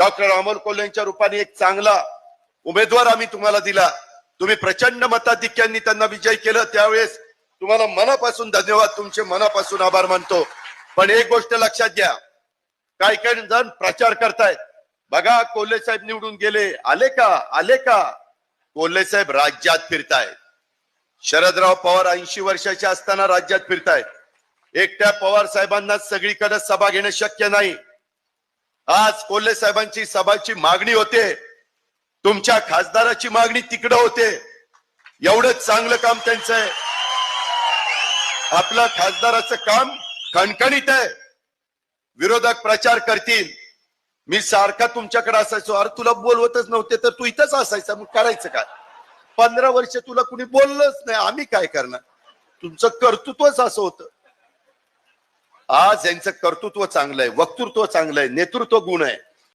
Doctor Amol कोल्हेंच्या रूपाने एक चांगला उमेदवार आम्ही तुम्हाला दिला. तुम्ही प्रचंड मताधिक्यांनी त्यांना विजय केलं. त्यावेळेस तुम्हाला मनापासून धन्यवाद. तुमचे मनापासून आभार मानतो. पण एक गोष्ट लक्षात घ्या. काही काही जण प्रचार करतायत. बघा कोल्हे साहेब निवडून गेले. आले का? आले का? कोल्हे साहेब राज्यात फिरतायत. शरदराव पवार ऐंशी वर्षाचे असताना राज्यात फिरतायत. एकट्या पवार साहेबांना सगळीकडे सभा घेणं शक्य नाही. आज कोल्हे साहेबांची सभाची मागणी होते. तुमच्या खासदाराची मागणी तिकडं होते. एवढं चांगलं काम त्यांचं आहे. आपलं खासदाराचं काम खणखणीत आहे. विरोधक प्रचार करतील. मी सारखा तुमच्याकडे असायचो. अरे तुला बोलवतच नव्हते तर तू इथंच असायचा. मग करायचं काय? पंधरा वर्ष तुला कुणी बोललंच नाही. आम्ही काय करणार? तुमचं कर्तृत्वच असं होतं. आज यांचं कर्तृत्व चांगलं आहे वक्तृत्व चांगलं आहे नेतृत्व गुण आहे.